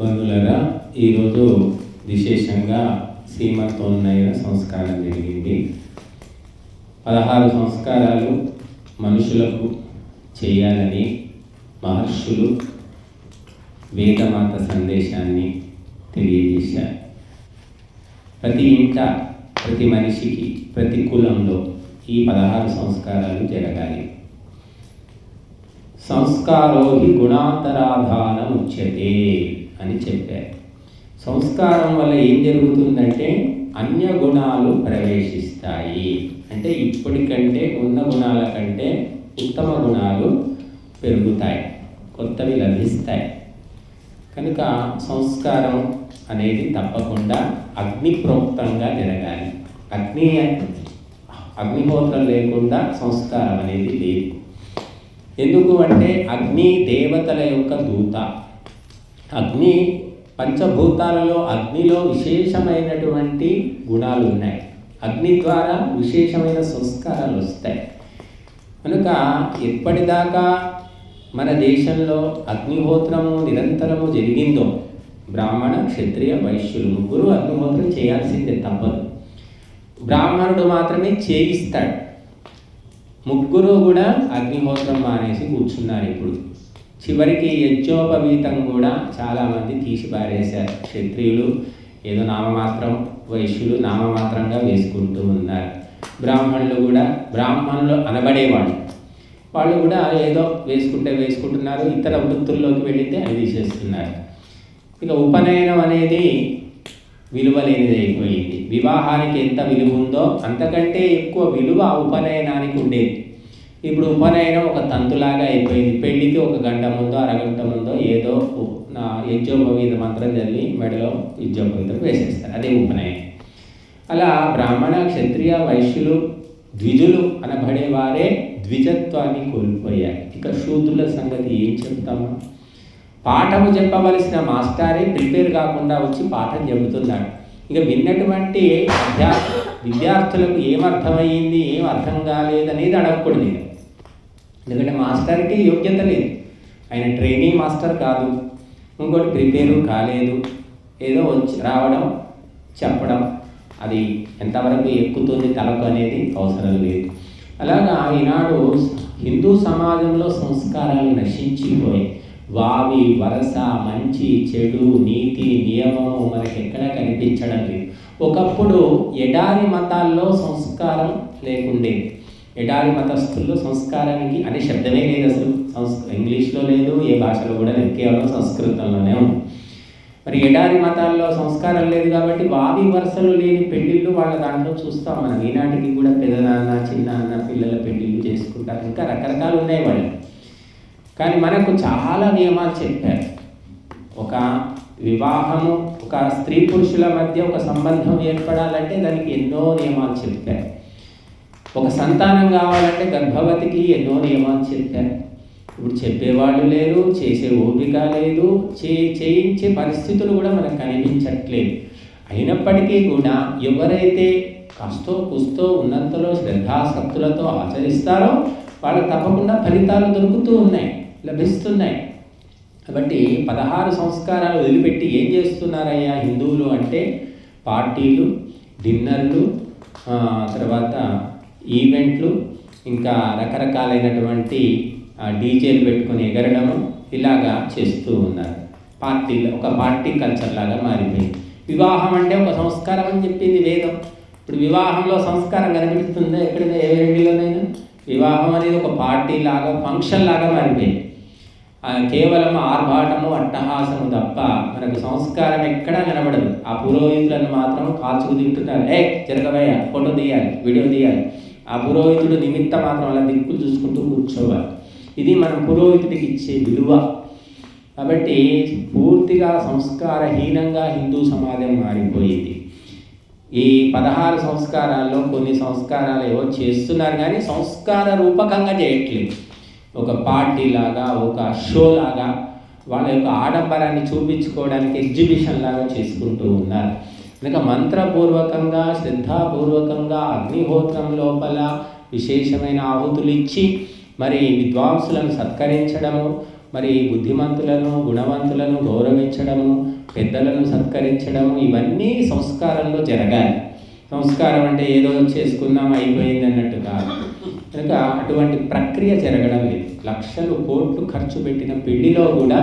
బంధువులరా ఈరోజు విశేషంగా సీమతోన్నయ సంస్కారం జరిగింది. పదహారు సంస్కారాలు మనుషులకు చేయాలని మహర్షులు వేదమాత సందేశాన్ని తెలియజేశారు. ప్రతి ఇంట ప్రతి మనిషికి ప్రతి కులంలో ఈ పదహారు సంస్కారాలు జరగాలి. సంస్కారో హి గుణాంతరాధానం ఉచ్యతే అని చెప్పారు. సంస్కారం వల్ల ఏం జరుగుతుందంటే అన్య గుణాలు ప్రవేశిస్తాయి. అంటే ఇప్పటికంటే ఉన్న గుణాల కంటే ఉత్తమ గుణాలు పెరుగుతాయి కొత్తవి లభిస్తాయి. కనుక సంస్కారం అనేది తప్పకుండా అగ్నిప్రోక్తంగా జరగాలి. అగ్ని అగ్నిహోత్రం లేకుండా సంస్కారం అనేది లేదు. ఎందుకు అంటే అగ్ని దేవతల యొక్క దూత. అగ్ని పంచభూతాలలో అగ్నిలో విశేషమైనటువంటి గుణాలు ఉన్నాయి అగ్ని ద్వారా విశేషమైన సంస్కారాలు వస్తాయి. కనుక ఎప్పటిదాకా మన దేశంలో అగ్నిహోత్రము నిరంతరము జరిగిందో బ్రాహ్మణ క్షత్రియ వైశ్యులు ముగ్గురు అగ్నిహోత్రం చేయాల్సిందే తప్పదు. బ్రాహ్మణుడు మాత్రమే చేయిస్తాడు. ముగ్గురు కూడా అగ్నిహోత్రం మానేసి కూర్చున్నారు ఇప్పుడు. చివరికి యజ్ఞోపవీతం కూడా చాలామంది తీసి పారేశారు. క్షత్రియులు ఏదో నామమాత్రం వైశ్యులు నామమాత్రంగా వేసుకుంటూ ఉన్నారు. బ్రాహ్మణులు కూడా బ్రాహ్మణులు అనబడేవాళ్ళు. వాళ్ళు కూడా ఏదో వేసుకుంటే వేసుకుంటున్నారు ఇతర వృత్తుల్లోకి వెళితే అది తీసేస్తున్నారు. ఇక ఉపనయనం అనేది విలువ లేనిది అయిపోయింది. వివాహానికి ఎంత విలువ ఉందో అంతకంటే ఎక్కువ విలువ ఉపనయనానికి ఉండేది. ఇప్పుడు ఉపనయనం ఒక తంతులాగా అయిపోయింది. పెళ్ళికి ఒక గంట ముందో అరగంట ముందో ఏదో నా యజ్ఞోపవీత మంత్రం చదివి మెడలో యజ్ఞోపవీతం వేసేస్తారు. అదే ఉపనయనం. అలా బ్రాహ్మణ క్షత్రియ వైశ్యులు ద్విజులు అనబడేవారే ద్విజత్వాన్ని కోల్పోయారు. ఇక శూద్రుల సంగతి ఏం చెప్తాము? పాఠము చెప్పవలసిన మాస్టారే ప్రిపేర్ కాకుండా వచ్చి పాఠం చెబుతున్నాడు. ఇక విన్నటువంటి అధ్యాత్మ విద్యార్థులకు ఏం ఏం అర్థం కాలేదనేది అడగకూడదు నేను. ఎందుకంటే మాస్టర్కి యోగ్యత లేదు. ఆయన ట్రైనింగ్ మాస్టర్ కాదు. ఇంకోటి ప్రిపేరు కాలేదు. ఏదో వచ్చి రావడం చెప్పడం అది ఎంతవరకు ఎక్కుతుంది తలకు అనేది అవసరం లేదు. అలాగా ఈనాడు హిందూ సమాజంలో సంస్కారాలు నశించిపోయి వావి వరస మంచి చెడు నీతి నియమము మనకి ఎక్కడా కనిపించడం లేదు. ఒకప్పుడు ఎడారి మతాల్లో సంస్కారం లేకుండే. ఎడారి మతస్థుల్లో సంస్కారానికి అనే శబ్దమే లేదు అసలు. సంస్ ఇంగ్లీష్లో లేదు ఏ భాషలో కూడా లేదు. కేవలం సంస్కృతంలోనే ఉంది. మరి ఎడారి మతాల్లో సంస్కారం లేదు కాబట్టి వావి వరుసలు లేని పెళ్ళిళ్ళు వాళ్ళ దాంట్లో చూస్తాం మనం. ఈనాటికి కూడా పెదనాన్న చిన్నాన్న పిల్లల పెళ్ళిళ్ళు చేసుకుంటారు. ఇంకా రకరకాలు ఉన్నాయి వాళ్ళు. కానీ మనకు చాలా నియమాలు చెప్పారు. ఒక వివాహము ఒక స్త్రీ పురుషుల మధ్య ఒక సంబంధం ఏర్పడాలంటే దానికి ఎన్నో నియమాలు చెప్పారు ఒక సంతానం కావాలంటే గర్భవతికి ఎన్నో నియమాలు చెప్పారు ఇప్పుడు చెప్పేవాళ్ళు లేరు చేసే ఓపిక లేదు చే చేయించే పరిస్థితులు కూడా మనకు కనిపించట్లేదు. అయినప్పటికీ కూడా ఎవరైతే కాస్తో కుస్తో ఉన్నంతలో శ్రద్ధాసక్తులతో ఆచరిస్తారో వాళ్ళకి తప్పకుండా ఫలితాలు దొరుకుతూ ఉన్నాయి లభిస్తున్నాయి. కాబట్టి పదహారు సంస్కారాలు వదిలిపెట్టి ఏం చేస్తున్నారయ్యా హిందువులు అంటే పార్టీలు డిన్నర్లు తర్వాత ఈవెంట్లు ఇంకా రకరకాలైనటువంటి డీజేలు పెట్టుకొని ఎగరడము ఇలాగా చేస్తూ ఉన్నారు. పార్టీ ఒక పార్టీ కల్చర్ లాగా మారిపోయింది వివాహం అంటే ఒక సంస్కారం అని చెప్పింది వేదం. ఇప్పుడు వివాహంలో సంస్కారం కనిపిస్తుందా ఎక్కడైనా ఏ వేడిలోనైనా వివాహం అనేది ఒక పార్టీ లాగా ఫంక్షన్ లాగా మారిపోయింది. కేవలం ఆర్భాటము అట్టహాసము తప్ప మనకు సంస్కారం ఎక్కడా కనబడదు. ఆ పురోహితులను మాత్రం కాల్చుకు తింటున్నారు. ఏ జరగవయ్యా ఫోటో తీయాలి వీడియో తీయాలి. ఆ పురోహితుడు నిమిత్త మాత్రం అలా దిక్కులు చూసుకుంటూ కూర్చోవాలి. ఇది మనం పురోహితుడికి ఇచ్చే విలువ. కాబట్టి పూర్తిగా సంస్కారహీనంగా హిందూ సమాజం మారిపోయింది. ఈ పదహారు సంస్కారాల్లో కొన్ని సంస్కారాలు ఏవో చేస్తున్నారు కానీ సంస్కార రూపకంగా చేయట్లేదు. ఒక పార్టీ లాగా ఒక షో లాగా వాళ్ళ యొక్క ఆడంబరాన్ని చూపించుకోవడానికి ఎగ్జిబిషన్ లాగా చేసుకుంటూ ఉన్నారు. కనుక మంత్రపూర్వకంగా శ్రద్ధాపూర్వకంగా అగ్నిహోత్రం లోపల విశేషమైన ఆహుతులు ఇచ్చి మరి విద్వాంసులను సత్కరించడము మరి బుద్ధిమంతులను గుణవంతులను గౌరవించడము పెద్దలను సత్కరించడము ఇవన్నీ సంస్కారంలో జరగాలి. సంస్కారం అంటే ఏదో చేసుకుందాం అయిపోయింది అన్నట్టు కాదు. కనుక అటువంటి ప్రక్రియ జరగడం లేదు. లక్షలు కోట్లు ఖర్చు పెట్టిన పెళ్ళిలో కూడా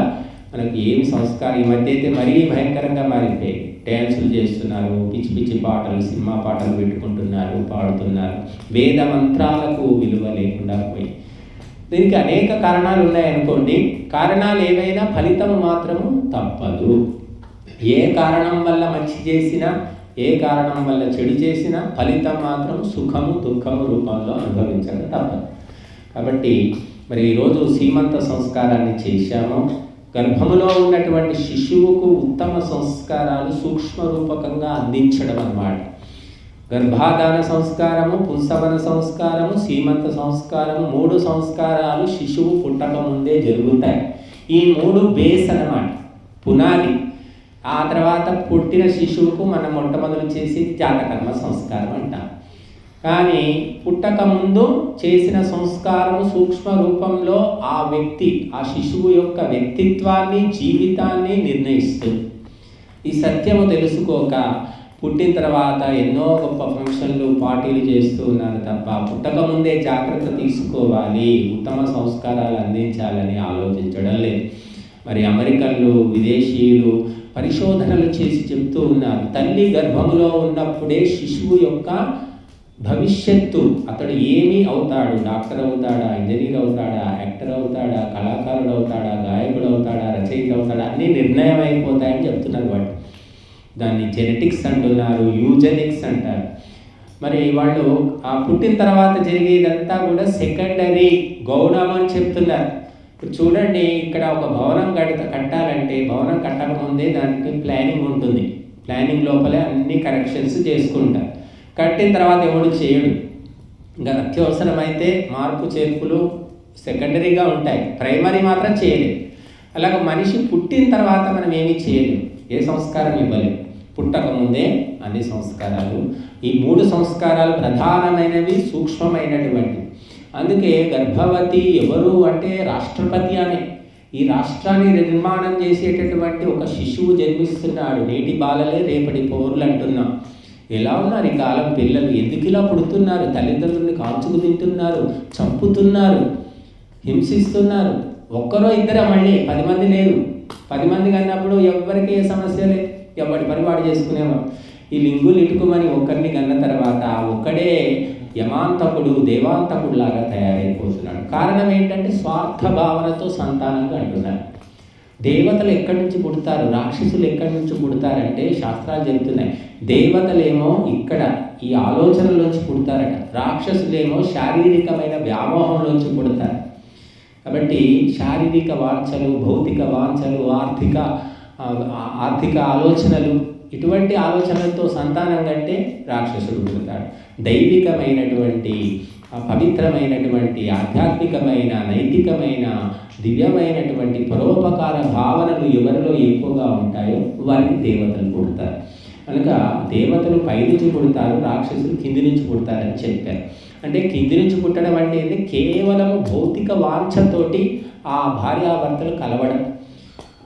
మనకి ఏమి సంస్కారం ఈ మధ్య అయితే మరీ భయంకరంగా మారిపోయాయి డ్యాన్సులు చేస్తున్నారు పిచ్చి పిచ్చి పాటలు సినిమా పాటలు పెట్టుకుంటున్నారు పాడుతున్నారు. వేద మంత్రాలకు విలువ లేకుండా పోయి. దీనికి అనేక కారణాలు ఉన్నాయనుకోండి కారణాలు ఏవైనా ఫలితం మాత్రము తప్పదు. ఏ కారణం వల్ల మంచి చేసినా ఏ కారణం వల్ల చెడు చేసినా ఫలితం మాత్రం సుఖము దుఃఖము రూపంలో అనుభవించడం తప్పదు. కాబట్టి మరి ఈరోజు సీమంత సంస్కారాన్ని చేశాము. గర్భములో ఉన్నటువంటి శిశువుకు ఉత్తమ సంస్కారాలు సూక్ష్మ రూపకంగా అందించడం అన్నమాట. గర్భాధాన సంస్కారము పుంసవన సంస్కారము సీమంత సంస్కారము మూడు సంస్కారాలు శిశువు పుట్టక ముందే జరుగుతాయి. ఈ మూడు బేస్ అన్నమాట. పునాది ఆ తర్వాత పుట్టిన శిశువుకు మనం మొట్టమొదలు చేసి జాతకర్మ సంస్కారం అంటాం. కానీ పుట్టక ముందు చేసిన సంస్కారం సూక్ష్మ రూపంలో ఆ వ్యక్తి ఆ శిశువు యొక్క వ్యక్తిత్వాన్ని జీవితాన్ని నిర్ణయిస్తుంది. ఈ సత్యము తెలుసుకోక పుట్టిన తర్వాత ఎన్నో గొప్ప ఫంక్షన్లు పార్టీలు చేస్తూ ఉన్నారు తప్ప పుట్టక ముందే జాగ్రత్త తీసుకోవాలి ఉత్తమ సంస్కారాలు అందించాలని ఆలోచించడం లేదు. మరి అమెరికన్లు విదేశీయులు పరిశోధనలు చేసి చెప్తూ ఉన్నారు. తల్లి గర్భములో ఉన్నప్పుడే శిశువు యొక్క భవిష్యత్తు అతడు ఏమి అవుతాడు? డాక్టర్ అవుతాడా? ఇంజనీర్ అవుతాడా? యాక్టర్ అవుతాడా? కళాకారుడు అవుతాడా? గాయకుడు అవుతాడా? రచయిత అవుతాడా? అన్నీ నిర్ణయం అయిపోతాయని చెప్తున్నారు వాటి దాన్ని జెనెటిక్స్ అంటున్నారు యూజెనిక్స్ అంటారు. మరి వాళ్ళు ఆ పుట్టిన తర్వాత జరిగేదంతా కూడా సెకండరీ గౌరవం అని చెప్తున్నారు. ఇప్పుడు చూడండి ఇక్కడ ఒక భవనం కడత కట్టాలంటే భవనం కట్టకముందే దానికి ప్లానింగ్ ఉంటుంది. ప్లానింగ్ లోపలే అన్ని కరెక్షన్స్ చేసుకుంటారు. కట్టిన తర్వాత ఎవడు చేయడు. ఇంకా అత్యవసరమైతే మార్పు చేర్పులు సెకండరీగా ఉంటాయి. ప్రైమరీ మాత్రం చేయలేదు. అలాగే మనిషి పుట్టిన తర్వాత మనం ఏమీ చేయలేము. ఏ సంస్కారం ఇవ్వలేము. పుట్టకముందే అన్ని సంస్కారాలు. ఈ మూడు సంస్కారాలు ప్రధానమైనవి సూక్ష్మమైనటువంటివి. అందుకే గర్భవతి ఎవరు అంటే రాష్ట్రపతి అనే. ఈ రాష్ట్రాన్ని నిర్మాణం చేసేటటువంటి ఒక శిశువు జన్మిస్తున్నాడు. నేటి బాలలే రేపటి పౌరులు అంటున్నాం. ఎలా ఉన్నారు ఈ కాలం పిల్లలు? ఎందుకు ఇలా పుడుతున్నారు? తల్లిదండ్రుల్ని కాల్చుకు తింటున్నారు చంపుతున్నారు హింసిస్తున్నారు. ఒక్కరో ఇద్దరే మళ్ళీ. పది మంది లేరు. పది మంది కన్నప్పుడు ఎవరికి ఏ సమస్య లేదు. ఎవరి పని వాడు చేసుకునేవాడు. ఈ లింగులు ఇటుకుమని ఒక్కరిని కన్న తర్వాత ఒక్కడే యమాంతకుడు దేవాంతకుడు లాగా తయారైపోతున్నాడు కారణం ఏంటంటే స్వార్థ భావనతో సంతానంగా అంటున్నారు. దేవతలు ఎక్కడి నుంచి పుడతారు? రాక్షసులు ఎక్కడి నుంచి పుడతారంటే శాస్త్రాలు చెబుతున్నాయి దేవతలేమో ఇక్కడ ఈ ఆలోచనలోంచి పుడతారట. రాక్షసులేమో శారీరకమైన వ్యామోహంలోంచి పుడతారు. కాబట్టి శారీరక వాంఛలు భౌతిక వాంఛలు ఆర్థిక ఆర్థిక ఆలోచనలు ఇటువంటి ఆలోచనలతో సంతానం కంటే రాక్షసుడు పుడతాడు దైవికమైనటువంటి పవిత్రమైనటువంటి ఆధ్యాత్మికమైన నైతికమైన దివ్యమైనటువంటి పరోపకార భావనలు ఎవరిలో ఎక్కువగా ఉంటాయో వారికి దేవతలు పుడతారు కనుక దేవతలు పైనుంచి పుడతారు రాక్షసులు కింది నుంచి పుడతారని చెప్పారు. అంటే కింది నుంచి పుట్టడం అంటే కేవలం భౌతిక వాంఛతోటి ఆ భార్యాభర్తలు కలవడం.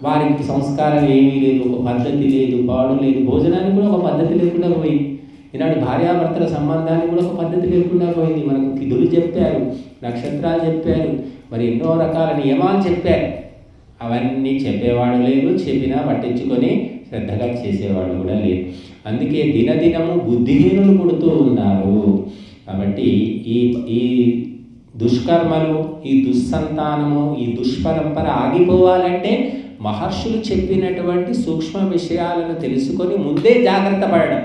వారికి సంస్కారం ఏమీ లేదు ఒక పద్ధతి లేదు పాడు లేదు భోజనానికి కూడా ఒక పద్ధతి లేకుండా పోయింది. ఈనాడు భార్యాభర్తల సంబంధానికి కూడా ఒక పద్ధతి లేకుండా పోయింది. మనకు విధులు చెప్పారు నక్షత్రాలు చెప్పారు మరి ఎన్నో రకాల నియమాలు చెప్పారు. అవన్నీ చెప్పేవాడు లేదు చెప్పినా పట్టించుకొని శ్రద్ధగా చేసేవాడు కూడా లేదు అందుకే దినదినము బుద్ధిహీనులు పుడుతూ ఉన్నారు. కాబట్టి ఈ ఈ దుష్కర్మలు ఈ దుస్సంతానము ఈ దుష్పరంపర ఆగిపోవాలంటే మహర్షులు చెప్పినటువంటి సూక్ష్మ విషయాలను తెలుసుకొని ముందే జాగ్రత్త పడడం.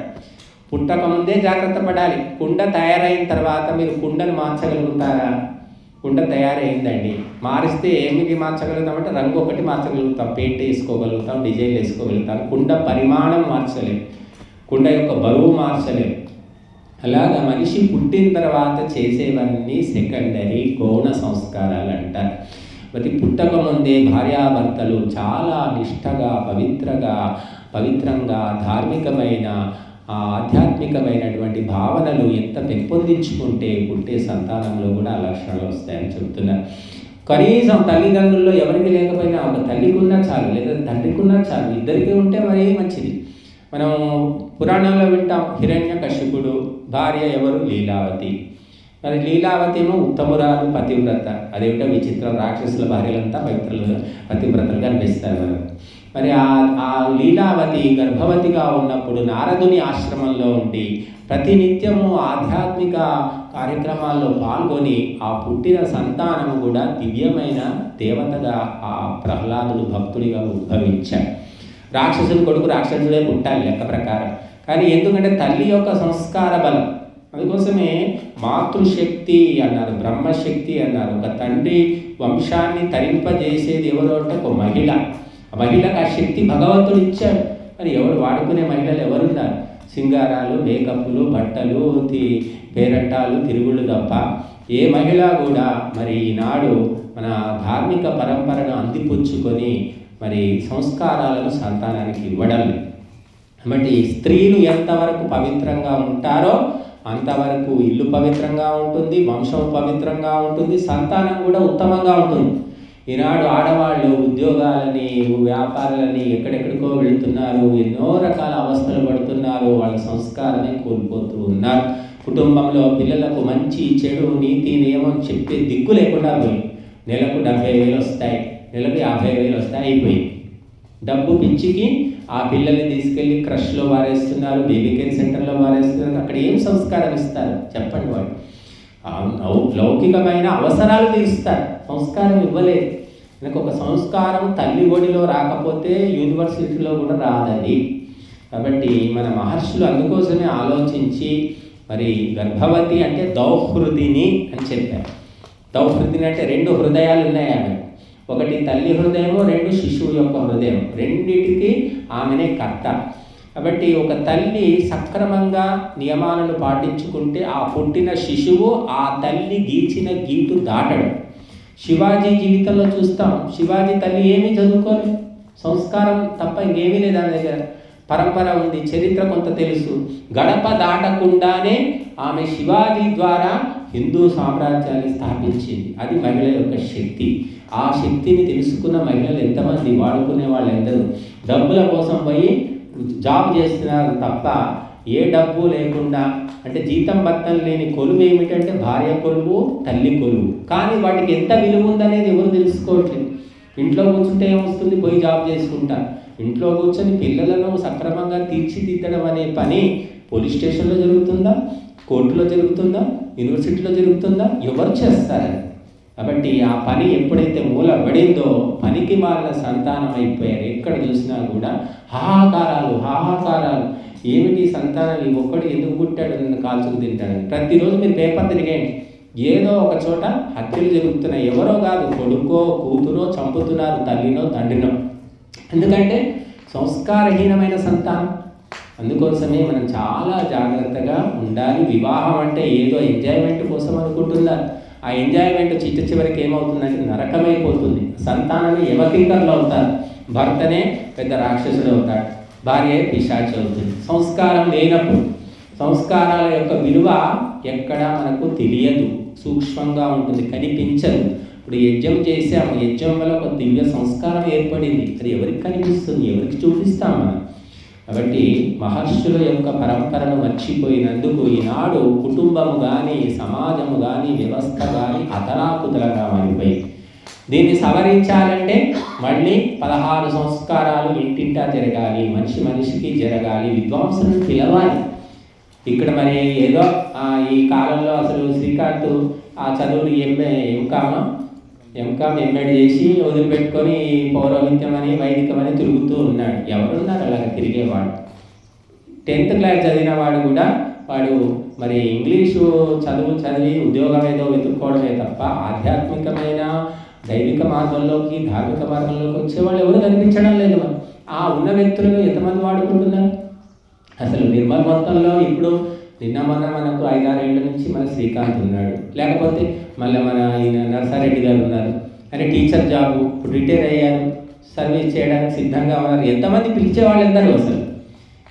పుట్టక ముందే జాగ్రత్త పడాలి. కుండ తయారైన తర్వాత మీరు కుండను మార్చగలుగుతారా? కుండ తయారైందండి. మారిస్తే ఏమిటి మార్చగలుగుతామంటే రంగు ఒకటి మార్చగలుగుతాం. Paint వేసుకోగలుగుతాం design వేసుకోగలుగుతాం. కుండ పరిమాణం మార్చలేం. కుండ యొక్క బరువు మార్చలేం. అలాగా మనిషి పుట్టిన తర్వాత చేసేవన్నీ సెకండరీ గౌణ సంస్కారాలు అంటారు ప్రతి పుట్టక ముందే భార్యాభర్తలు చాలా నిష్టగా పవిత్రగా పవిత్రంగా ధార్మికమైన ఆధ్యాత్మికమైనటువంటి భావనలు ఎంత పెంపొందించుకుంటే పుట్టే సంతానంలో కూడా ఆ లక్షణాలు వస్తాయని చెబుతున్నారు కనీసం తల్లిదండ్రుల్లో ఎవరికి లేకపోయినా ఒక తల్లికి ఉన్నా చాలు లేదా తండ్రికి ఉన్నా చాలు ఇద్దరికి ఉంటే మరి మంచిది. మనం పురాణంలో వింటాం హిరణ్య కశ్యపుడు భార్య ఎవరు? లీలావతి. మరి లీలావతి ఏమో ఉత్తమురాలు పతివ్రత. అదేమిటో విచిత్రం రాక్షసుల భార్యలంతా పవిత్రులు పతివ్రతలు కనిపిస్తారు మరి ఆ ఆ లీలావతి గర్భవతిగా ఉన్నప్పుడు నారదుని ఆశ్రమంలో ఉండి ప్రతినిత్యము ఆధ్యాత్మిక కార్యక్రమాల్లో పాల్గొని ఆ పుట్టిన సంతానము కూడా దివ్యమైన దేవతగా ఆ ప్రహ్లాదుడు భక్తుడిగా ఉద్భవించాడు. రాక్షసుని కొడుకు రాక్షసుడే పుట్టాలి లెక్క ప్రకారం. కానీ ఎందుకంటే తల్లి యొక్క సంస్కార బలం. అందుకోసమే మాతృశక్తి అన్నారు బ్రహ్మశక్తి అన్నారు. ఒక తండ్రి వంశాన్ని తరింపజేసేది ఎవరు అంటే ఒక మహిళ. ఆ మహిళకు ఆ శక్తి భగవంతుడు ఇచ్చాడు. మరి ఎవరు వాడుకునే మహిళలు ఎవరున్నారు? సింగారాలు మేకప్లు బట్టలు తి తిరుగుళ్ళు తప్ప ఏ మహిళ కూడా మరి ఈనాడు మన ధార్మిక పరంపరను అందిపుచ్చుకొని మరి సంస్కారాలను సంతానానికి ఇవ్వడం కాబట్టి స్త్రీలు ఎంతవరకు పవిత్రంగా ఉంటారో అంతవరకు ఇల్లు పవిత్రంగా ఉంటుంది వంశం పవిత్రంగా ఉంటుంది సంతానం కూడా ఉత్తమంగా ఉంటుంది. ఈనాడు ఆడవాళ్ళు ఉద్యోగాలని వ్యాపారాలని ఎక్కడెక్కడికో వెళుతున్నారు ఎన్నో రకాల అవస్థలు పడుతున్నారు వాళ్ళ సంస్కారాన్ని కోల్పోతూ ఉన్నారు. కుటుంబంలో పిల్లలకు మంచి చెడు నీతి నియమం చెప్పే దిక్కు లేకుండా పోయి నెలకు డెబ్బై వేలు వస్తాయి నెలకు యాభై వేలు వస్తాయి అయిపోయి డబ్బు పిచ్చికి ఆ పిల్లల్ని తీసుకెళ్ళి క్రష్లో వారేస్తున్నారు బేబీ కేర్ సెంటర్లో వారేస్తున్నారు అక్కడ ఏం సంస్కారం ఇస్తారు? చెప్పండి వాళ్ళు. లౌకికమైన అవసరాలు తీరుస్తారు. సంస్కారం ఇవ్వలేదు. నాకు ఒక సంస్కారం తల్లి ఒడిలో రాకపోతే యూనివర్సిటీలో కూడా రాదండి. కాబట్టి మన మహర్షులు అందుకోసమే ఆలోచించి మరి గర్భవతి అంటే దౌహృదిని అని చెప్పారు. దౌహృదిని అంటే రెండు హృదయాలు ఉన్నాయి ఆమె ఒకటి తల్లి హృదయము రెండు శిశువు యొక్క హృదయం. రెండిటికి ఆమెనే కర్త. కాబట్టి ఒక తల్లి సక్రమంగా నియమాలను పాటించుకుంటే ఆ పుట్టిన శిశువు ఆ తల్లి గీచిన గీటు దాటడు. శివాజీ జీవితంలో చూస్తాం శివాజీ తల్లి ఏమీ చదువుకోలేదు సంస్కారం తప్ప ఇంకేమీ లేదు ఆమె దగ్గర. పరంపర ఉంది చరిత్ర కొంత తెలుసు. గడప దాటకుండానే ఆమె శివాజీ ద్వారా హిందూ సామ్రాజ్యాన్ని స్థాపించింది. అది మహిళ యొక్క శక్తి. ఆ శక్తిని తెలుసుకున్న మహిళలు ఎంతమంది వాడుకునే వాళ్ళు ఎందరూ డబ్బుల కోసం పోయి జాబ్ చేస్తున్నారు తప్ప ఏ డబ్బు లేకుండా అంటే జీతం బత్తం లేని కొలువు ఏమిటంటే భార్య కొలువు తల్లి కొలువు. కానీ వాటికి ఎంత విలువ ఉందనేది ఎవరు తెలుసుకోవట్లేదు. ఇంట్లో కూర్చుంటే ఏమొస్తుంది? పోయి జాబ్ చేసుకుంటా. ఇంట్లో కూర్చొని పిల్లలను సక్రమంగా తీర్చిదిద్దడం అనే పని పోలీస్ స్టేషన్లో జరుగుతుందా? కోర్టులో జరుగుతుందా? యూనివర్సిటీలో జరుగుతుందా? ఎవరు చేస్తారని కాబట్టి ఆ పని ఎప్పుడైతే మూల పడిందో పనికి మారిన సంతానం అయిపోయారు. ఎక్కడ చూసినా కూడా హాహాకారాలు హాహాకారాలు. ఏమిటి సంతానం? ఈ ఒక్కడు ఎందుకు పుట్టాడు? నన్ను కాల్చుకు తింటాడు ప్రతిరోజు మీరు పేపర్ తిరిగేయండి. ఏదో ఒక చోట హత్యలు జరుగుతున్నాయి. ఎవరో కాదు కొడుకో కూతురో చంపుతున్నారు తల్లినో తండ్రినో. ఎందుకంటే సంస్కారహీనమైన సంతానం. అందుకోసమే మనం చాలా జాగ్రత్తగా ఉండాలి. వివాహం అంటే ఏదో ఎంజాయ్మెంట్ కోసం అనుకుంటున్నారు ఆ ఎంజాయ్మెంట్ చిట్ట చివరికి ఏమవుతుందంటే నరకమైపోతుంది. సంతానమే యవకింకర్లు అవుతారు. భర్తనే పెద్ద రాక్షసుడు అవుతాడు. భార్య పిశాచి అవుతుంది. సంస్కారం లేనప్పుడు సంస్కారాల యొక్క విలువ ఎక్కడ మనకు తెలియదు. సూక్ష్మంగా ఉంటుంది కనిపించదు. ఇప్పుడు యజ్ఞం చేసాము యజ్ఞం వల్ల ఒక దివ్య సంస్కారం ఏర్పడింది. అది ఎవరికి కనిపిస్తుంది? ఎవరికి చూపిస్తాం మనం? కాబట్టి మహర్షుల యొక్క పరంపరను మర్చిపోయినందుకు ఈనాడు కుటుంబము కానీ సమాజము కానీ వ్యవస్థ కానీ అతలాకుతలంగా మారిపోయి. దీన్ని సవరించాలంటే మళ్ళీ పదహారు సంస్కారాలు ఇంటింటా జరగాలి మనిషి మనిషికి జరగాలి విద్వాంసులను పిలవాలి. ఇక్కడ మరి ఏదో ఈ కాలంలో అసలు శ్రీకాంత్ ఆ చదువులు ఎంఏ ఎంకామా? ఎంకామ్ ఎంఎడ్ చేసి వదిలిపెట్టుకొని పౌరోహిత్యం వైదికమని తిరుగుతూ ఉన్నాడు. ఎవరున్నారు అలాగ తిరిగేవాడు? టెన్త్ క్లాస్ చదివిన వాడు కూడా వాడు మరి ఇంగ్లీషు చదువు చదివి ఉద్యోగం ఏదో వెతుక్కోవడమే తప్ప ఆధ్యాత్మికమైన దైవిక మార్గంలోకి ధార్మిక మార్గంలోకి వచ్చేవాళ్ళు ఎవరు కనిపించడం లేదు ఆ ఉన్న వ్యక్తులను ఎంతమంది వాడుకుంటున్నారు? అసలు నిర్మల్ మొత్తంలో ఇప్పుడు నిన్న మన మనకు ఏళ్ళ నుంచి మన శ్రీకాంత్ ఉన్నాడు. లేకపోతే మళ్ళీ మన ఈయన నర్సారెడ్డి గారు ఉన్నారు. అంటే టీచర్ జాబ్ ఇప్పుడు రిటైర్ అయ్యారు. సర్వీస్ చేయడానికి సిద్ధంగా ఉన్నారు. ఎంతమంది పిలిచే వాళ్ళు అసలు?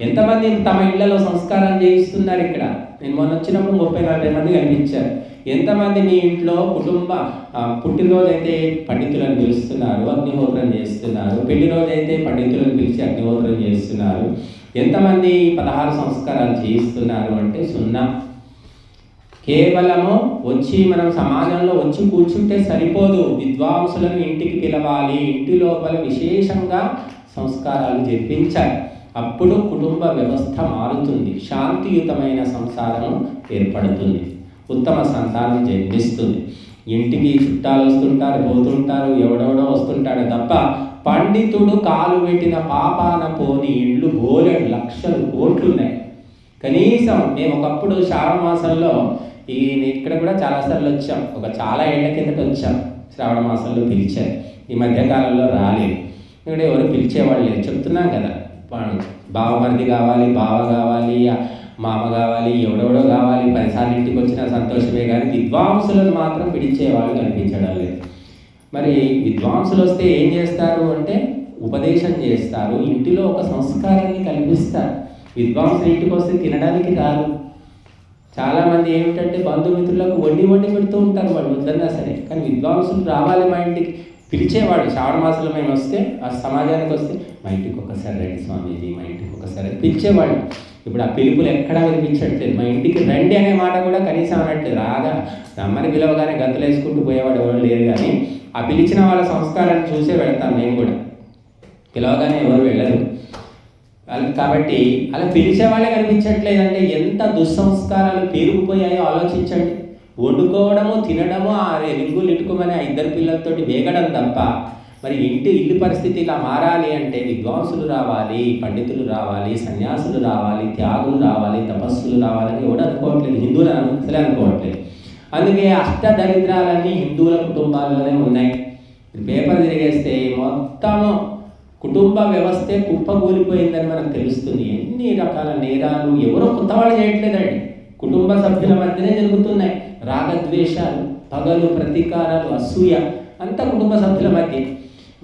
ఎంతమంది తమ ఇళ్ళలో సంస్కారం చేయిస్తున్నారు ఇక్కడ? నేను మొన్న వచ్చినప్పుడు ముప్పై నలభై మంది కనిపించారు. ఎంతమంది మీ ఇంట్లో కుటుంబ ఆ, పుట్టినరోజు అయితే పండితులను పిలుస్తున్నారు అగ్నిహోత్రం చేస్తున్నారు పెళ్ళి రోజు అయితే పండితులను పిలిచి అగ్నిహోత్రం చేస్తున్నారు? ఎంతమంది పదహారు సంస్కారాలు చేయిస్తున్నారు అంటే సున్నా. కేవలము వచ్చి మనం సమాజంలో వచ్చి కూర్చుంటే సరిపోదు. విద్వాంసులను ఇంటికి పిలవాలి. ఇంటి లోపల విశేషంగా సంస్కారాలు జరిపించాలి అప్పుడు కుటుంబ వ్యవస్థ మారుతుంది. శాంతియుతమైన సంసారం ఏర్పడుతుంది. ఉత్తమ సంతానం జన్మిస్తుంది. ఇంటికి చుట్టాలు వస్తుంటారు పోతుంటారు ఎవడెవడో వస్తుంటాడు తప్ప పండితుడు కాలు పెట్టిన పాపాన పోని ఇండ్లు గోలెడు లక్షలు కోట్లు ఉన్నాయి కనీసం మేము ఒకప్పుడు శ్రావణ మాసంలో ఈ ఇక్కడ కూడా చాలాసార్లు వచ్చాం. ఒక చాలా ఏళ్ళ కిందట వచ్చాం. శ్రావణ మాసంలో పిలిచారు. ఈ మధ్యకాలంలో రాలేదు. ఇక్కడ ఎవరు పిలిచేవాళ్ళు లేదు చెప్తున్నాం కదా బావమరిది కావాలి బావ కావాలి మా మామ కావాలి ఎవడెవడో కావాలి పదిసార్లు ఇంటికి వచ్చిన సంతోషమే కానీ విద్వాంసులను మాత్రం పిలిచేవాళ్ళు కనిపించడం లేదు. మరి విద్వాంసులు వస్తే ఏం చేస్తారు అంటే ఉపదేశం చేస్తారు ఇంటిలో ఒక సంస్కారాన్ని కల్పిస్తారు. విద్వాంసులు ఇంటికి వస్తే తినడానికి రాదు చాలామంది ఏమిటంటే బంధుమిత్రులకు వండి వండి పెడుతూ ఉంటారు వాళ్ళు వద్దన్నా సరే. కానీ విద్వాంసులు రావాలి మా ఇంటికి. పిలిచేవాడు శ్రావణ మాసంలో మేము వస్తే ఆ సమాజానికి వస్తే మా ఇంటికి ఒకసారి రండి స్వామీజీ మా ఇంటికి ఒకసారి పిలిచేవాడు ఇప్పుడు ఆ పిలుపులు ఎక్కడా వినిపించట్లేదు. మా ఇంటికి రండి అనే మాట కూడా కనీసం అనట్లేదు. రాగా రమ్మని పిలవగానే గంతులు వేసుకుంటూ పోయేవాడు ఎవరు లేరు కానీ ఆ పిలిచిన వాళ్ళ సంస్కారాన్ని చూసే వెళ్తాం మేము కూడా. పిలవగానే ఎవరు వెళ్ళరు. కాబట్టి అలా పిలిచే వాళ్ళే కనిపించట్లేదంటే ఎంత దుస్సంస్కారాలు పేరుకుపోయాయో ఆలోచించండి. వండుకోవడము తినడము ఆ రింగులు ఇటుకోమని ఆ ఇద్దరు పిల్లలతోటి వేగడం తప్ప మరి ఇంటి ఇల్లు పరిస్థితి ఇలా మారాలి అంటే విద్వాంసులు రావాలి పండితులు రావాలి సన్యాసులు రావాలి త్యాగులు రావాలి తపస్సులు రావాలని ఎవడు అనుకోవట్లేదు హిందువులు అసలే అనుకోవట్లేదు. అందుకే అష్టదరిద్రాలన్నీ హిందువుల కుటుంబాల్లోనే ఉన్నాయి. పేపర్ తిరిగేస్తే మొత్తము కుటుంబ వ్యవస్థే కుప్పకూలిపోయిందని మనకు తెలుస్తుంది. ఎన్ని రకాల నేరాలు ఎవరో కొత్త వాళ్ళు చేయట్లేదండి. కుటుంబ సభ్యుల మధ్యనే జరుగుతున్నాయి. రాగద్వేషాలు పగలు ప్రతీకారాలు అసూయ అంతా కుటుంబ సభ్యుల మధ్య.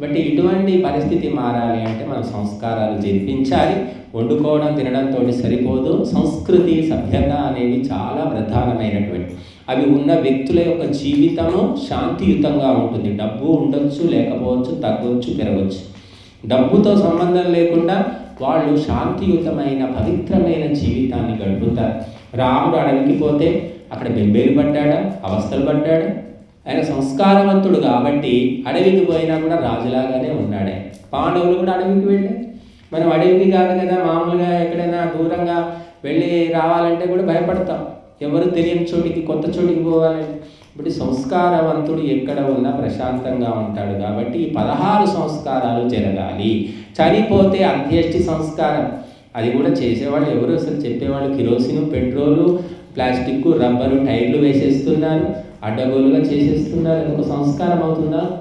బట్ ఇటువంటి పరిస్థితి మారాలి అంటే మన సంస్కారాలు జరిపించాలి. వండుకోవడం తినడంతో సరిపోదు. సంస్కృతి సభ్యత అనేవి చాలా ప్రధానమైనటువంటి అవి ఉన్న వ్యక్తుల యొక్క జీవితము శాంతియుతంగా ఉంటుంది. డబ్బు ఉండొచ్చు లేకపోవచ్చు తగ్గొచ్చు పెరగవచ్చు డబ్బుతో సంబంధం లేకుండా వాళ్ళు శాంతియుతమైన పవిత్రమైన జీవితాన్ని గడుపుతారు. రాముడు అడవికి పోతే అక్కడ బెంబేలు పడ్డాడా? అవస్థలు పడ్డాడా? ఆయన సంస్కారవంతుడు కాబట్టి అడవికి పోయినా కూడా రాజులాగానే ఉన్నాడే. పాండవులు కూడా అడవికి వెళ్ళే మనం అడవికి కాదు కదా మామూలుగా ఎక్కడైనా దూరంగా వెళ్ళి రావాలంటే కూడా భయపడతాం. ఎవరు తెలియని చోటికి కొత్త చోటికి పోవాలంటే. ఇప్పుడు సంస్కారవంతుడు ఎక్కడ ఉన్నా ప్రశాంతంగా ఉంటాడు కాబట్టి ఈ పదహారు సంస్కారాలు జరగాలి. చనిపోతే అంత్యేష్టి సంస్కారం. అది కూడా చేసేవాళ్ళు ఎవరు? అసలు చెప్పేవాళ్ళు కిరోసిన్ పెట్రోలు ప్లాస్టిక్ రబ్బరు టైర్లు వేసేస్తున్నారు. అడ్డగోలుగా చేసేస్తున్నారు. ఒక సంస్కారం అవుతుందా?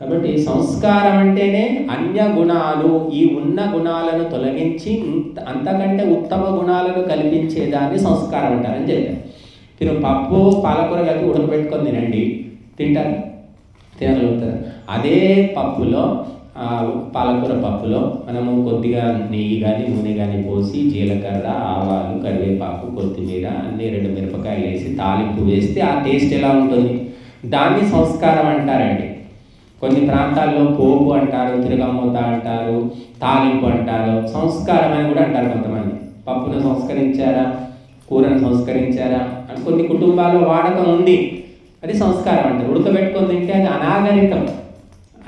కాబట్టి సంస్కారం అంటేనే అన్య గుణాలు ఈ ఉన్న గుణాలను తొలగించి అంతకంటే ఉత్తమ గుణాలను కల్పించేదాన్ని సంస్కారం అంటారని చెప్పారు. మీరు పప్పు పాలకూర కలిపి ఉడకబెట్టుకొని తినండి. తింటారు. తినగలుగుతారు. అదే పప్పులో పాలకూర పప్పులో మనము కొద్దిగా నెయ్యి కానీ నూనె కానీ పోసి జీలకర్ర ఆవాలు కరివేపాకు కొత్తిమీర అన్ని రెండు మిరపకాయలు వేసి తాలింపు వేస్తే ఆ టేస్ట్ ఎలా ఉంటుంది? దాన్ని సంస్కారం అంటారండి. కొన్ని ప్రాంతాల్లో పోపు అంటారు తిరగమూత అంటారు తాలింపు అంటారు. సంస్కారం అని కూడా అంటారు కొంతమంది. పప్పును సంస్కరించారా? కూరను సంస్కరించారా? అని కొన్ని కుటుంబాల్లో వాడకం ఉంది. అది సంస్కారం అంటారు. ఉడకబెట్టుకొని తింటే అది అనాగరికం.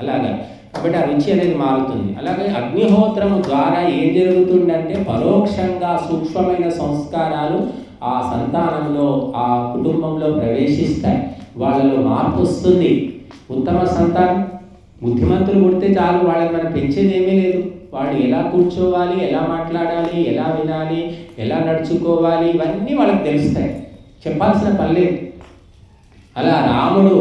అలాగా. కాబట్టి ఆ రుచి అనేది మారుతుంది. అలాగే అగ్నిహోత్రము ద్వారా ఏం జరుగుతుందంటే పరోక్షంగా సూక్ష్మమైన సంస్కారాలు ఆ సంతానంలో ఆ కుటుంబంలో ప్రవేశిస్తాయి. వాళ్ళలో మార్పు వస్తుంది. ఉత్తమ సంతానం బుద్ధిమంతులు పుడితే చాలు వాళ్ళని మనం పెంచేది ఏమీ లేదు. వాళ్ళు ఎలా కూర్చోవాలి ఎలా మాట్లాడాలి ఎలా వినాలి ఎలా నడుచుకోవాలి ఇవన్నీ వాళ్ళకి తెలుస్తాయి. చెప్పాల్సిన పని అలా రాముడు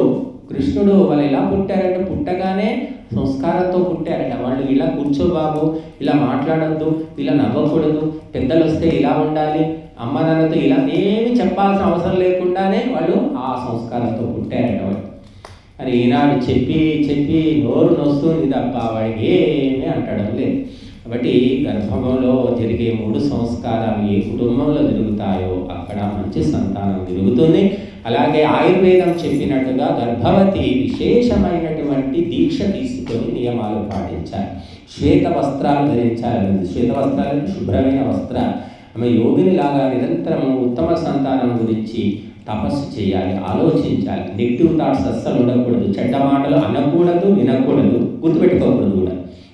కృష్ణుడు వాళ్ళు ఎలా పుట్టారంటే పుట్టగానే సంస్కారంతో పుట్టారట వాళ్ళు ఇలా కూర్చో బాబు ఇలా మాట్లాడద్దు ఇలా నవ్వకూడదు పెద్దలు వస్తే ఇలా ఉండాలి అమ్మ నాన్నతో ఇలా ఏమి చెప్పాల్సిన అవసరం లేకుండానే వాళ్ళు ఆ సంస్కారంతో పుట్టారట వాళ్ళు. అని ఈనాడు చెప్పి చెప్పి నోరు నొస్తుంది తప్ప వాడికి ఏమీ అంటడం లేదు. కాబట్టి గర్భంలో జరిగే మూడు సంస్కారాలు ఏ కుటుంబంలో జరుగుతాయో అక్కడ మంచి సంతానం జరుగుతుంది. అలాగే ఆయుర్వేదం చెప్పినట్టుగా గర్భవతి విశేషమైనటువంటి దీక్ష కొన్ని నియమాలు పాటించాలి. శ్వేత వస్త్రాలు ధరించాలి శ్వేత వస్త్రాలు శుభ్రమైన వస్త్రాలు ఆమె యోగినిలాగా నిరంతరము ఉత్తమ సంతానం గురించి తపస్సు చేయాలి ఆలోచించాలి. నెగిటివ్ థాట్స్ అస్సలు ఉండకూడదు. చెడ్డ మాటలు అనకూడదు వినకూడదు గుర్తుపెట్టుకోకూడదు కూడా.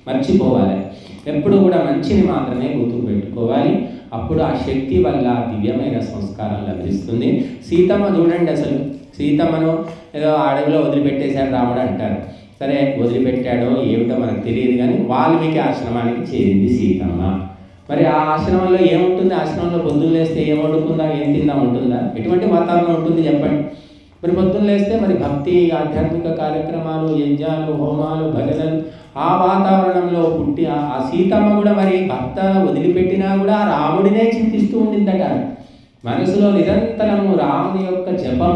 మర్చిపోవాలి. ఎప్పుడు కూడా మంచిని మాత్రమే గుర్తు పెట్టుకోవాలి అప్పుడు ఆ శక్తి వల్ల దివ్యమైన సంస్కారం లభిస్తుంది. సీతమ్మ చూడండి అసలు. సీతమ్మను ఏదో అడవిలో వదిలిపెట్టేశాడు రాముడు అంటారు. సరే వదిలిపెట్టాడో ఏమిటో మనకు తెలియదు కానీ వాల్మీకి ఆశ్రమానికి చేరింది సీతమ్మ. మరి ఆ ఆశ్రమంలో ఏముంటుంది? ఆశ్రమంలో పొద్దున్న లేస్తే ఏం వండుకుందా? ఏం తిందా ఉంటుందా ఎటువంటి వాతావరణం ఉంటుంది చెప్పండి. మరి పొద్దున్న లేస్తే మరి భక్తి ఆధ్యాత్మిక కార్యక్రమాలు యజ్ఞాలు హోమాలు భజనలు ఆ వాతావరణంలో పుట్టి ఆ సీతమ్మ కూడా మరి భర్త వదిలిపెట్టినా కూడా ఆ రాముడినే చింతిస్తూ ఉండిందట. మనసులో నిరంతరము రాముని యొక్క జపం.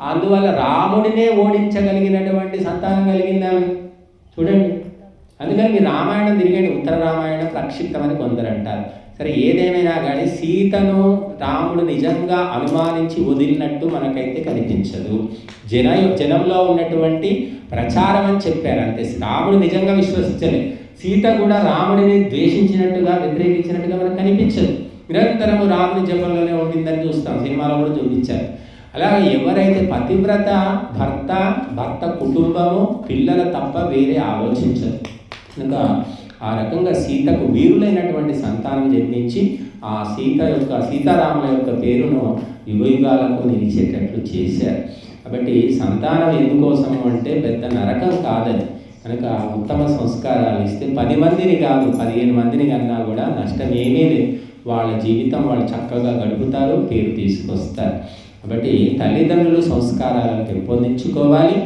అందువల్ల రాముడినే ఓడించగలిగినటువంటి సంతానం కలిగిందామె చూడండి. అందుకని మీరు రామాయణం తిరిగండి. ఉత్తర రామాయణం ప్రక్షిప్తమని కొందరు అంటారు. సరే ఏదేమైనా కానీ సీతను రాముడు నిజంగా అనుమానించి వదిలినట్టు మనకైతే కనిపించదు. జన జనంలో ఉన్నటువంటి ప్రచారం అని చెప్పారు. అంతే. రాముడు నిజంగా విశ్వసించలేదు సీత కూడా రాముడిని ద్వేషించినట్టుగా వ్యతిరేకించినట్టుగా మనకు కనిపించదు. నిరంతరము రాముని జపంలోనే ఉండిందని చూస్తాం. సినిమాలో కూడా చూపించారు. అలాగే ఎవరైతే పతివ్రత భర్త భర్త కుటుంబము పిల్లల తప్ప వేరే ఆలోచించరు. కనుక ఆ రకంగా సీతకు వీరులైనటువంటి సంతానం జన్మించి ఆ సీత యొక్క సీతారాముల యొక్క పేరును యుగయుగాలకు నిలిచేటట్లు చేశారు. కాబట్టి సంతానం ఎందుకోసము అంటే పెద్ద నరకం కాదని. కనుక ఉత్తమ సంస్కారాలు ఇస్తే పది మందిని కాదు పదిహేను మందిని కన్నా కూడా నష్టం ఏమీ లేదు. వాళ్ళ జీవితం వాళ్ళు చక్కగా గడుపుతారు పేరు తీసుకొస్తారు. కాబట్టి తల్లిదండ్రులు సంస్కారాలను పెంపొందించుకోవాలి.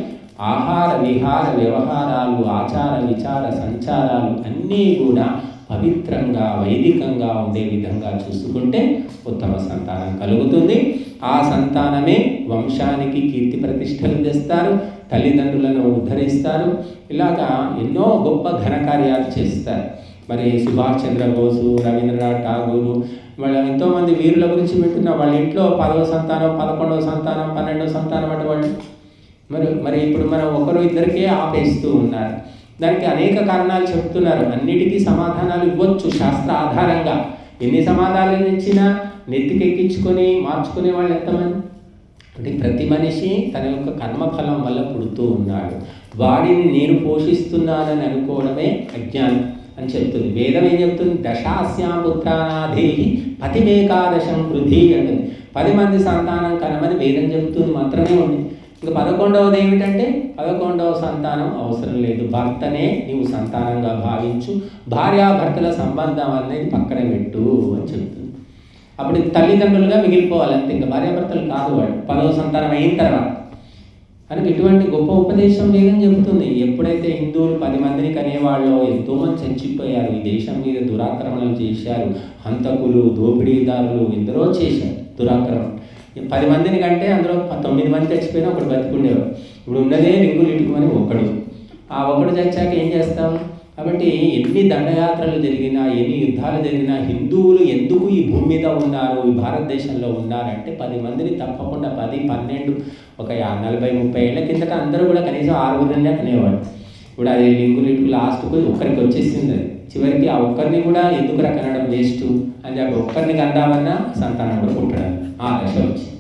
ఆహార విహార వ్యవహారాలు ఆచార విచార సంచారాలు అన్నీ కూడా పవిత్రంగా వైదికంగా ఉండే విధంగా చూసుకుంటే ఉత్తమ సంతానం కలుగుతుంది. ఆ సంతానమే వంశానికి కీర్తి ప్రతిష్టలు తెస్తారు తల్లిదండ్రులను ఉద్ధరిస్తారు. ఇలాగా ఎన్నో గొప్ప ఘనకార్యాలు చేస్తారు. మరి సుభాష్ చంద్రబోసు రవీంద్రనాథ్ ఠాగూరు వాళ్ళ ఎంతోమంది వీరుల గురించి పెట్టిన వాళ్ళ ఇంట్లో పదవ సంతానం పదకొండవ సంతానం పన్నెండవ సంతానం అంటే వాళ్ళు మరి మరి ఇప్పుడు మనం ఒకరు ఇద్దరికే ఆపేస్తూ ఉన్నారు. దానికి అనేక కారణాలు చెప్తున్నారు. అన్నిటికీ సమాధానాలు ఇవ్వచ్చు శాస్త్ర ఆధారంగా. ఎన్ని సమాధానాలు ఇచ్చినా నెత్తికెక్కించుకొని మార్చుకునే వాళ్ళు ఎంతమంది? అంటే ప్రతి మనిషి తన యొక్క కర్మఫలం వల్ల పుడుతూ ఉన్నాడు. వాడిని నేను పోషిస్తున్నానని అనుకోవడమే అజ్ఞానం. అని చెప్తుంది. వేదం ఏం చెప్తుంది? దశాస్యాం పుత్రానాధేహి పతిమేకాదశం వృద్ధి అంటుంది. పది మంది సంతానం కనమని వేదం చెబుతుంది మాత్రమే ఉంది. ఇంకా పదకొండవది ఏమిటంటే? పదకొండవ సంతానం అవసరం లేదు. భర్తనే నీవు సంతానంగా భావించు. భార్యాభర్తల సంబంధం అనేది పక్కన పెట్టు అని చెప్తుంది అప్పుడు తల్లిదండ్రులుగా మిగిలిపోవాలి అంతే ఇంకా భార్యాభర్తలు కాదు వాడు పదవ సంతానం అయిన తర్వాత. కనుక ఇటువంటి గొప్ప ఉపదేశం లేదని చెబుతుంది. ఎప్పుడైతే హిందువులు పది మందిని కనేవాళ్ళు ఎంతోమంది చచ్చిపోయారు. ఈ దేశం మీద దురాక్రమణలు చేశారు. హంతకులు దోపిడీదారులు ఎందరో చేశారు దురాక్రమణ. పది మందిని కంటే అందులో తొమ్మిది మంది చచ్చిపోయినా ఒకడు బతికుండేవాడు. ఇప్పుడు ఉన్నదే రింగులు ఇటుకుమని ఒకడు ఆ ఒకడు చచ్చాక ఏం చేస్తాం? కాబట్టి ఎన్ని దండయాత్రలు జరిగినా ఎన్ని యుద్ధాలు జరిగినా హిందువులు ఎందుకు ఈ భూమి మీద ఉన్నారు ఈ భారతదేశంలో ఉన్నారంటే పది మందిని తప్పకుండా పది పన్నెండు ఒక నలభై ముప్పై ఏళ్ళ కిందట అందరూ కూడా కనీసం ఆరుగురినే కనేవాడు ఇప్పుడు అది లింగులింగు లాస్ట్కు ఒక్కరికి వచ్చేసింది. అది చివరికి ఆ ఒక్కరిని కూడా ఎందుకు కనడం వేస్ట్ అని చెప్పి ఒక్కరిని కందామన్నా సంతానం కూడా పుట్టడం. ఆ దశ వచ్చింది.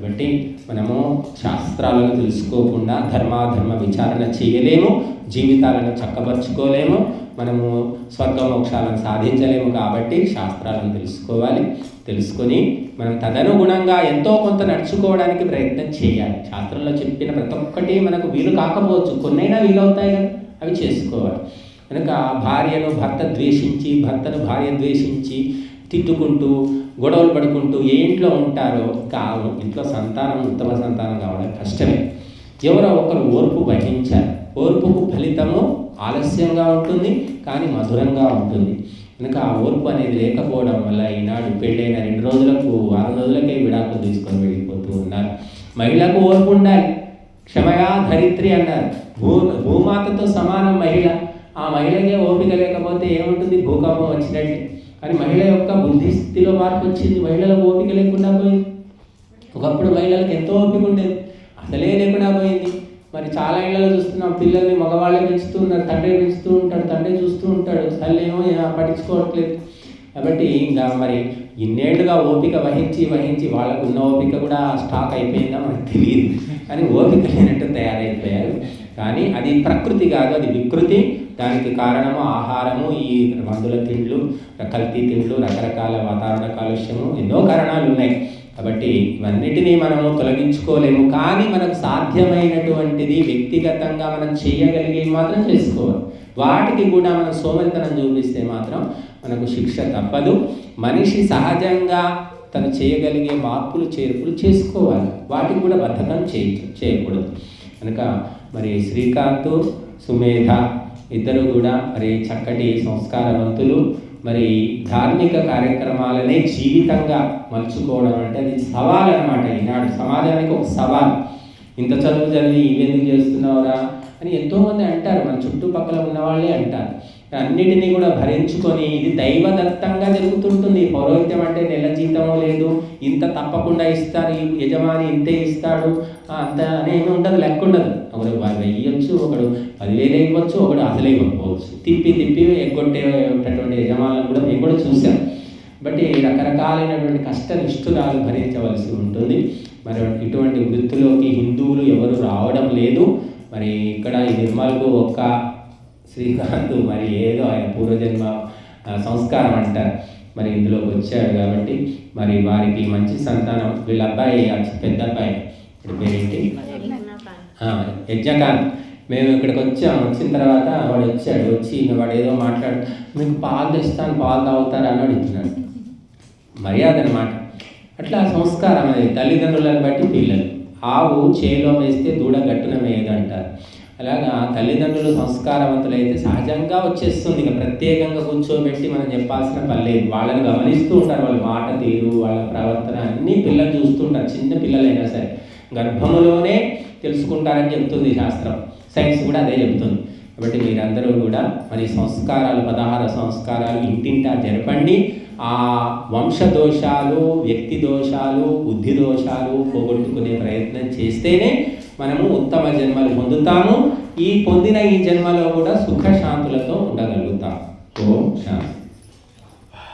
కాబట్టి మనము శాస్త్రాలను తెలుసుకోకుండా ధర్మాధర్మ విచారణ చేయలేము జీవితాలను చక్కపరుచుకోలేము మనము స్వర్గమోక్షాలను సాధించలేము కాబట్టి శాస్త్రాలను తెలుసుకోవాలి. తెలుసుకొని మనం తదనుగుణంగా ఎంతో కొంత నడుచుకోవడానికి ప్రయత్నం చేయాలి. శాస్త్రంలో చెప్పిన ప్రతి ఒక్కటి మనకు వీలు కాకపోవచ్చు. కొన్నైనా వీలవుతాయి కదా అవి చేసుకోవాలి. కనుక భార్యను భర్త ద్వేషించి భర్తను భార్య ద్వేషించి తిట్టుకుంటూ గొడవలు పడుకుంటూ ఏ ఇంట్లో ఉంటారో కాదు ఇంట్లో సంతానం ఉత్తమ సంతానం కావడం కష్టమే. ఎవరో ఒకరు ఓర్పు వహించారు. ఓర్పుకు ఫలితము ఆలస్యంగా ఉంటుంది కానీ మధురంగా ఉంటుంది. కనుక ఆ ఓర్పు అనేది లేకపోవడం వల్ల ఈనాడు పెళ్ళైన రెండు రోజులకు వారం రోజులకే విడాకులు తీసుకొని వెళ్ళిపోతూ ఉన్నారు. మహిళకు ఓర్పు ఉండాలి. క్షమయా ధరిత్రి అన్నారు. భూ భూమాతతో సమానం మహిళ. ఆ మహిళకే ఓపిక లేకపోతే ఏముంటుంది? భూకంపం వచ్చినట్టు. కానీ మహిళ యొక్క బుద్ధి స్థితిలో మార్పు వచ్చింది. మహిళలకు ఓపిక లేకుండా పోయింది. ఒకప్పుడు మహిళలకు ఎంతో ఓపిక ఉండేది. అసలే లేకుండా పోయింది. మరి చాలా ఇళ్ళలో చూస్తున్నాం పిల్లల్ని మగవాళ్ళే పెంచుతూ ఉన్నారు. తండ్రి పెంచుతూ ఉంటాడు తండ్రి చూస్తూ ఉంటాడు. తల్లేమో పట్టించుకోవట్లేదు. కాబట్టి ఇంకా మరి ఇన్నేళ్ళుగా ఓపిక వహించి వహించి వాళ్ళకు ఉన్న ఓపిక కూడా స్టాక్ అయిపోయిందా మనకు తెలియదు. కానీ ఓపిక లేనట్టు తయారైపోయారు. కానీ అది ప్రకృతి కాదు అది వికృతి. దానికి కారణము ఆహారము ఈ మందుల తిండ్లు కల్తీ తిండ్లు రకరకాల వాతావరణ కాలుష్యము ఎన్నో కారణాలు ఉన్నాయి. కాబట్టి ఇవన్నిటినీ మనము తొలగించుకోలేము. కానీ మనకు సాధ్యమైనటువంటిది వ్యక్తిగతంగా మనం చేయగలిగేవి మాత్రం చేసుకోవాలి. వాటికి కూడా మనం సోమరితనం చూపిస్తే మాత్రం మనకు శిక్ష తప్పదు. మనిషి సహజంగా తను చేయగలిగే మార్పులు చేర్పులు చేసుకోవాలి. వాటికి కూడా బద్ధకం చేయ చేయకూడదు. కనుక మరి శ్రీకాంత్ సుమేధ ఇద్దరు కూడా మరి చక్కటి సంస్కారవంతులు. మరి ధార్మిక కార్యక్రమాలనే జీవితంగా మలుచుకోవడం అంటే అది సవాల్ అనమాట ఈనాడు. సమాజానికి ఒక సవాల్. ఇంత చదువు చదివి ఇవెందుకు చేస్తున్నావురా అని ఎంతోమంది అంటారు. మన చుట్టుపక్కల ఉన్న వాళ్ళే అంటారు. అన్నిటినీ కూడా భరించుకొని ఇది దైవదత్తంగా జరుగుతుంటుంది. పౌరోహిత్యం అంటే నెల జీతమో లేదు ఇంత తప్పకుండా ఇస్తారు. యజమాని ఇంతే ఇస్తాడు. అంత అనేమి ఉండదు లెక్క ఉండదు ఒకడు ఇవ్వచ్చు ఒకడు పదివేలు ఇవ్వచ్చు ఒకడు అసలే ఇవ్వకపోవచ్చు. తిప్పి తిప్పి ఎగ్గొట్టేటటువంటి యజమానులను కూడా మేము కూడా చూసాం బట్ రకరకాలైనటువంటి కష్ట నిష్ఠురాలు భరించవలసి ఉంటుంది. మరి ఇటువంటి వృత్తిలోకి హిందువులు ఎవరు రావడం లేదు. మరి ఇక్కడ ఈ నిర్మల్కు ఒక్క శ్రీకాంత్ మరి ఏదో ఆయన పూర్వజన్మ సంస్కారం అంటారు. మరి ఇందులోకి వచ్చాడు కాబట్టి మరి వారికి మంచి సంతానం. వీళ్ళ అబ్బాయి పెద్ద అబ్బాయి ఇప్పుడు పేరేంటి? యజ్ఞకాంత్ మేము ఇక్కడికి వచ్చాం. వచ్చిన తర్వాత వాడు వచ్చాడు. వచ్చి వాడు ఏదో మాట్లాడు మీకు పాలు తెస్తాను పాలు తాగుతారు? అని అడుగుతున్నాడు. మర్యాద అనమాట అట్లా సంస్కారం అనేది తల్లిదండ్రులను బట్టి పిల్లలు. ఆవు చేలో వేస్తే దూడ గట్టున వేయదంటారు అలాగా తల్లిదండ్రులు సంస్కారవంతులైతే సహజంగా వచ్చేస్తుంది. ఇక ప్రత్యేకంగా కూర్చోబెట్టి మనం చెప్పాల్సిన పని లేదు. వాళ్ళని గమనిస్తూ ఉంటారు. వాళ్ళ మాట తీరు వాళ్ళ ప్రవర్తన అన్నీ పిల్లలు చూస్తుంటారు చిన్న పిల్లలైనా సరే. గర్భములోనే తెలుసుకుంటారని చెప్తుంది శాస్త్రం. సైన్స్ కూడా అదే చెప్తుంది. కాబట్టి మీరందరూ కూడా మరి సంస్కారాలు పదహార సంస్కారాలు ఇంటింటా జరపండి. ఆ వంశ దోషాలు వ్యక్తి దోషాలు బుద్ధి దోషాలు పోగొట్టుకునే ప్రయత్నం చేస్తేనే మనము ఉత్తమ జన్మలు పొందుతాము. ఈ పొందిన ఈ జన్మలో కూడా సుఖశాంతులతో ఉండగలుగుతాం. ఓం శాంతి.